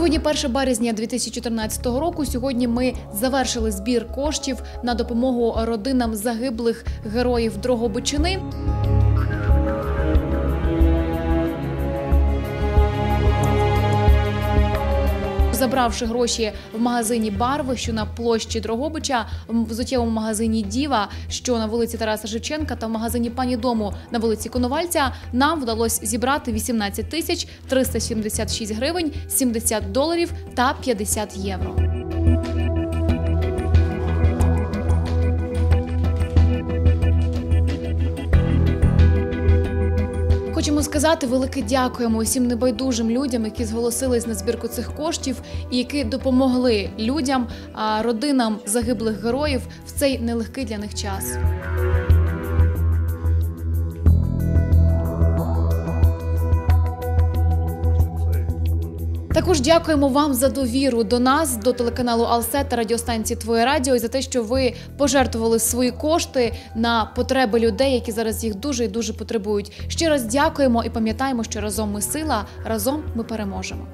Сьогодні 1 березня 2014 року. Сьогодні ми завершили збір коштів на допомогу родинам загиблих героїв Дрогобичини. Забравши гроші в магазині Барви, що на площі Дрогобича, в взуттєвому магазині Діва, що на вулиці Тараса Шевченка, та в магазині пані дому на вулиці Коновальця, нам вдалося зібрати 18 тисяч 376 гривень, 70 доларів та 50 євро. Хочемо сказати велике дякуємо усім небайдужим людям, які зголосились на збірку цих коштів і які допомогли людям, родинам загиблих героїв в цей нелегкий для них час. Також дякуємо вам за довіру до нас, до телеканалу Алсе та радіостанції Твоє Радіо і за те, що ви пожертвували свої кошти на потреби людей, які зараз їх дуже і дуже потребують. Ще раз дякуємо і пам'ятаємо, що разом ми сила, разом ми переможемо.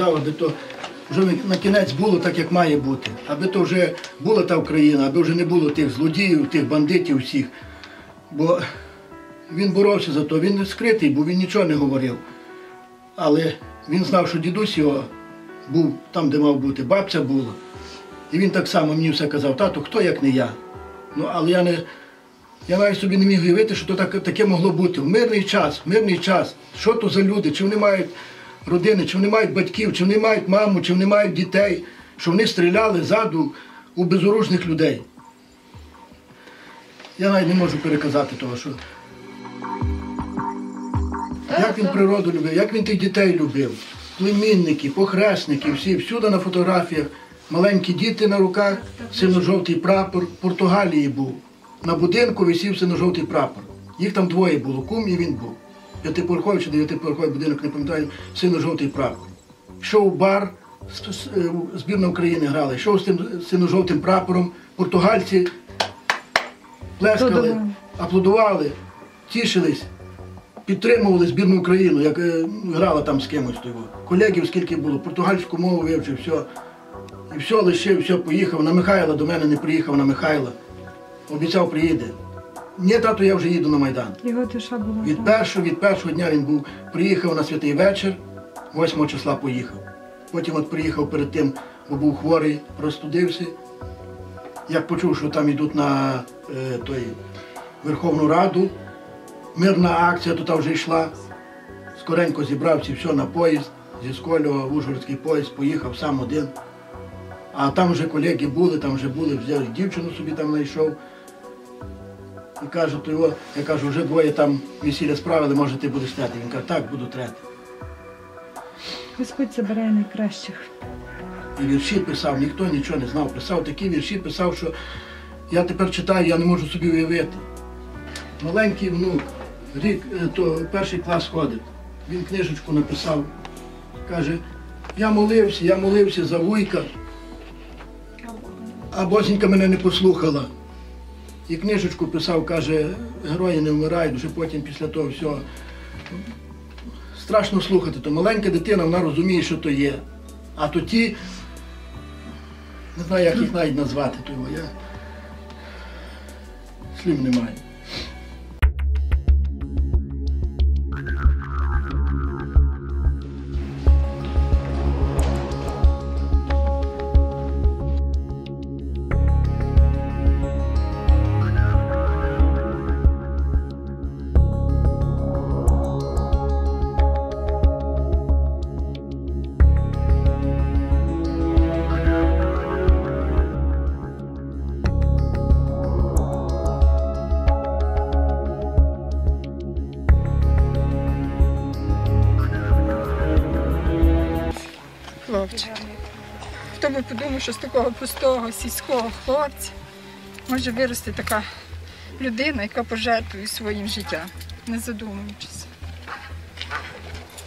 Дав, аби то вже на кінець було так, як має бути. Аби то вже була та Україна, аби вже не було тих злодіїв, тих бандитів всіх. Бо він боровся за то, він не скритий, бо він нічого не говорив. Але він знав, що дідусь його був там, де мав бути, бабця була. І він так само мені все казав, тату, хто як не я. Ну, але я не. Я навіть собі не міг уявити, що то так, таке могло бути. В мирний час, в мирний час. Що то за люди? Чи вони мають родини, чи вони мають батьків, чи вони мають маму, чи вони мають дітей, що вони стріляли ззаду у безоружних людей. Я навіть не можу переказати того, що. Як він природу любив, як він тих дітей любив, племінники, похресники, всі, всюди на фотографіях, маленькі діти на руках, синьо-жовтий прапор Португалії був. На будинку висів синьо-жовтий прапор. Їх там двоє було, кум і він був. П'ятиповерховий чи дев'ятиповерховий будинок, не пам'ятаю, синьо-жовтий прапор. Йшов у бар, е, збірна України грала, йшов з тим синьо-жовтим прапором, португальці плескали, аплодували, тішились, підтримували збірну Україну, як е, грала там з кимось. Того. Колегів скільки було, португальську мову вивчив, все. І все лишив, все поїхав. На Михайла до мене не приїхав на Михайла. Обіцяв, приїде. Ні, тату, я вже їду на Майдан. Його душа була. Від першого, від першого дня він був, приїхав на святий вечір, 8 числа поїхав. Потім от приїхав перед тим, бо був хворий, розстудився. Як почув, що там йдуть на е, той, Верховну Раду, мирна акція тут вже йшла. Скоренько зібрався все на поїзд, зі Сколього в Ужгородський поїзд, поїхав сам один. А там вже колеги були, там вже були, взяли дівчину собі там знайшов. І каже, то його, я кажу, вже двоє там весілля справили, може ти будеш трети. Він каже, так, буду трети. Господь забирає найкращих. І вірші писав, ніхто нічого не знав. Писав такі вірші, писав, що я тепер читаю, я не можу собі уявити. Маленький внук, рік, е, то перший клас ходить. Він книжечку написав, каже, я молився, я молився за вуйка, а босінька мене не послухала. І книжечку писав, каже, герої не вмирають, вже потім після того всього. Страшно слухати, то маленька дитина, вона розуміє, що то є. А то ті, не знаю, як їх навіть назвати, то я слів немає. Хлопчик. Хто би подумав, що з такого простого сільського хлопця може вирости така людина, яка пожертвує своїм життям, не задумуючись.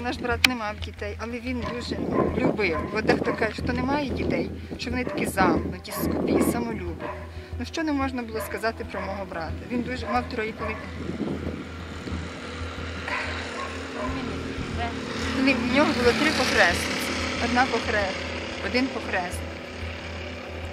Наш брат не мав дітей, але він дуже любив. Бо дехто каже, хто не має дітей, що вони такі замкнуті, скупі, самолюбі. Ну що не можна було сказати про мого брата? Він дуже мав троє коли. В нього було три похресниці, одна похрес, один похресник.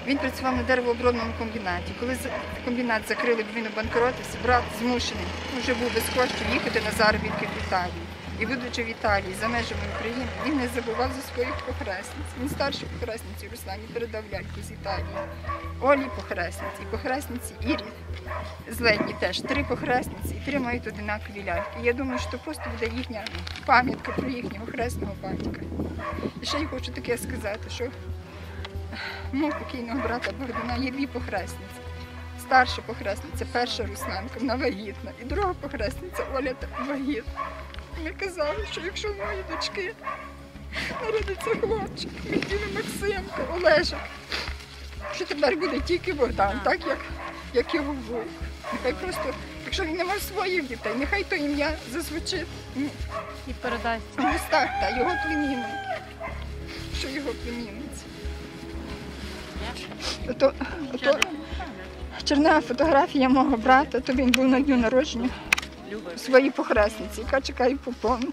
Він працював на деревообробному комбінаті. Коли комбінат закрили, бо він обанкротився, брат змушений, вже був без коштів їхати на заробітки в Італію. І будучи в Італії за межами України, він не забував за своїх похресниць. Він старший похресниці Руслані передав ляльку з Італії. Олі похресниці, і похресниці Ірі з Ледні теж три похресниці і три мають одинакові ляльки. Я думаю, що просто буде їхня пам'ятка про їхнього хресного батька. І ще я хочу таке сказати, що мого покійного брата Богдана є дві похресниці. Старша похресниця, перша Русланка, вона вагітна, і друга похресниця Оля та- вагітна. Ми казали, що якщо в моїй дочки народиться хлопчик, Микіна Максимка, Олежик, що тепер буде тільки Богдан, так як, як його вуйк. Нехай просто, якщо він не мав своїх дітей, нехай то ім'я зазвучить І передасть. в устах та його племінник, що його племінниця. Ото, ото чернева фотографія мого брата, то він був на дню народження своїй похресниці, яка чекає попону.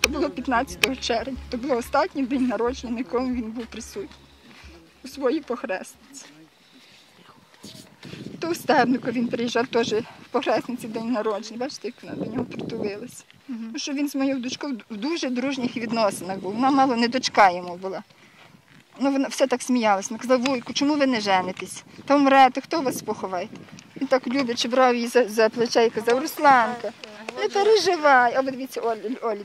То було 15 червня, то був останній день народження, на якому він був присутній у своїй похресниці. То у Стебнику він приїжджав теж в похресниці день народження. Бачите, як вона до нього притулилася. Ну, що він з моєю дочкою в дуже дружніх відносинах був. Вона мало не дочка йому була. Ну, вона все так сміялась. Вона казала, Вуйку, чому ви не женитесь? Та вмрете, хто вас поховає? Він так люблячи брав її за, за плече і казав, Русланка, не переживай. А ви дивіться, Олі, Олі,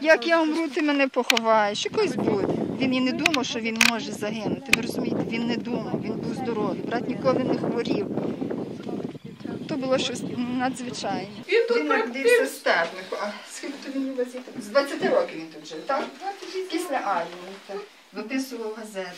як я умру, ти мене поховаєш, якось буде. Він і не думав, що він може загинути. Ви розумієте, він не думав, він був здоровий. Брат ніколи не хворів. То було щось надзвичайне. Він тут Він народився в Стебнику. А скільки то він возив? З 20 років він тут жив, так? Після армії. так. Виписував газети.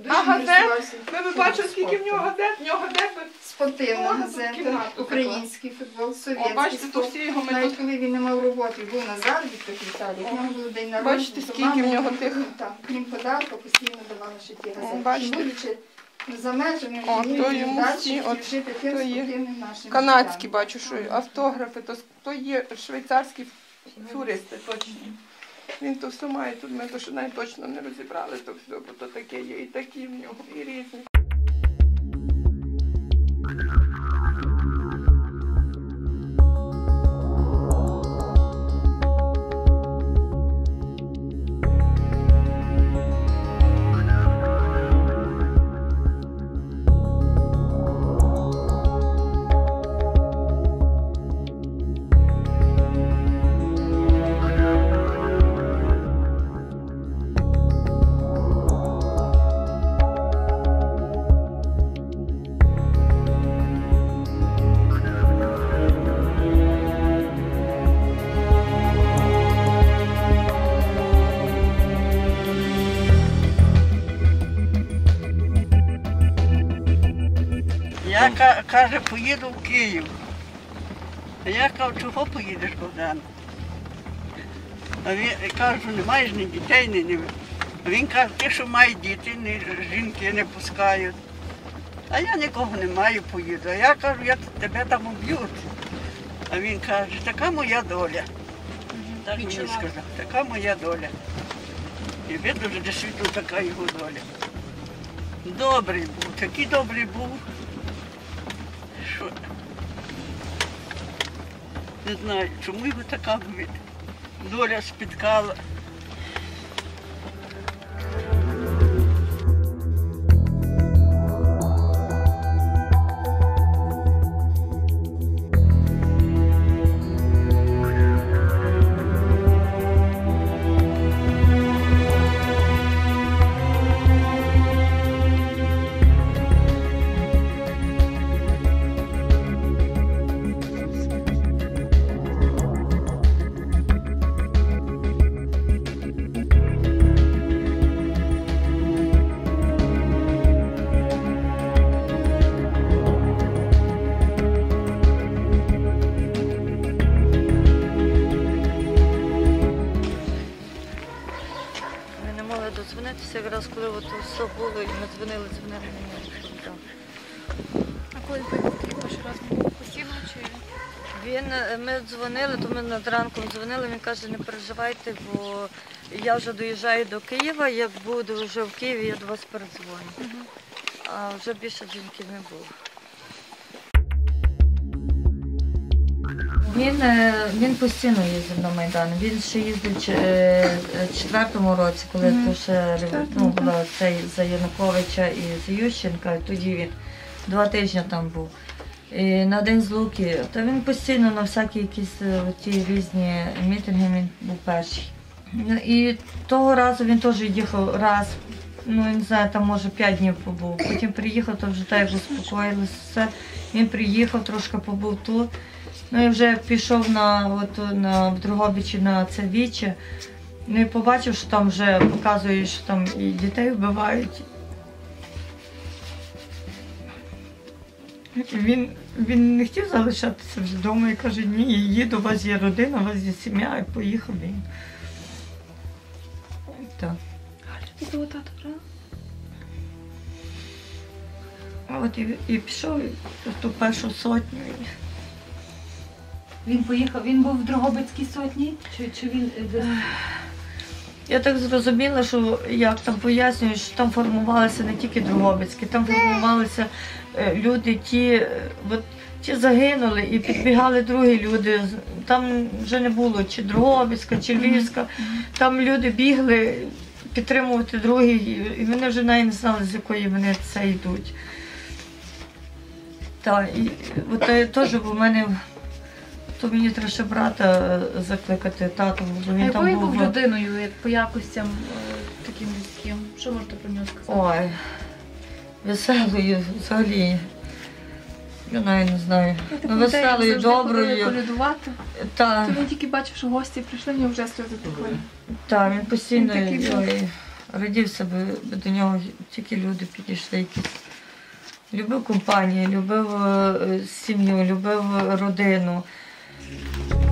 Дуже А газет? інтересувався Ви бачили, скільки в нього газет, в нього газет. Спортивна газета, український футбол, совєтський О, бачите, то всі його ми Навіть тут- коли він не мав роботи, був на заробітках в Італії, в нього був день народження. Бачите, скільки в нього тих- Так, крім подарка, постійно давала ще ті газети. бачите. Будучи за межами, О, він то йому всі, от, жити тим то є спокійним нашим Канадські життям. бачу, що автографи, то, то є швейцарські туристи точно. Він то все має, тут ми то ще навіть точно не розібрали, то все, бо то таке є, і такі в нього, і різні. Каже, поїду в Київ. А я кажу, чого поїдеш, Богдан? А він кажу, не маєш ні дітей, ні, ні. А він каже, ті, що мають діти, ні, жінки не пускають. А я нікого не маю, поїду. А я кажу, як тебе там уб'ють. А він каже, така моя доля. Так мені сказав, така моя доля. І видно, що дійсно така його доля. Добрий був, такий добрий був. Що? Не знаю, чому його така доля спіткала. Повернулися якраз коли от все було, і ми дзвонили, дзвонили мені. повідомили. А коли Київ перший раз було постійно чи Він е, ми дзвонили, то ми над ранком дзвонили. Він каже, не переживайте, бо я вже доїжджаю до Києва. Як буду вже в Києві, я до вас передзвоню. А вже більше дзвінків не було. Він, е, він постійно їздив на Майдан. Він ще їздив ч- е, в четвертому році, коли то ще ну, була цей за Януковича і за Ющенка. Тоді він два тижні там був. І на День Злуки, та він постійно на всякі якісь е, ті різні мітинги він був перший. Ну, І того разу він теж їхав раз, ну не знаю, там може п'ять днів побув. Потім приїхав, то вже так заспокоїлося все. Він приїхав, трошки побув тут. Ну і вже пішов на, от, на в Другобичі на це віче. Ну і побачив, що там вже показує, що там і дітей вбивають. Він, він не хотів залишатися вдома і каже, ні, я їду, у вас є родина, у вас є сім'я, і поїхав він. Так. це було тато, правда? От і, і пішов в ту першу сотню. Він поїхав, він був в Дрогобицькій сотні? Чи, чи він е, десь? Я так зрозуміла, що як там пояснюють, що там формувалися не тільки Другобицькі, там формувалися е, люди, ті, е, от, ті загинули і підбігали другі люди. Там вже не було чи Другобицька, чи Львівська. Там люди бігли підтримувати другі, і- вони вже навіть не знали, з якої вони це йдуть. Так, і от теж в мене. То мені треба ще брата е, закликати тату, бо А він там якою був був. людиною, як по якостям е, таким людським? Що можете про нього сказати? Ой, веселою взагалі. Я навіть не знаю. Я так Ну, пам'ятаю, як веселою, завжди ходили доброю. колядувати. Та, То він тільки бачив, що гості прийшли, в нього вже сльози текли. та, він постійно Він такий був. ой, радів себе, до нього тільки люди підійшли якісь. Любив компанію, любив е, сім'ю, любив родину. Thank you.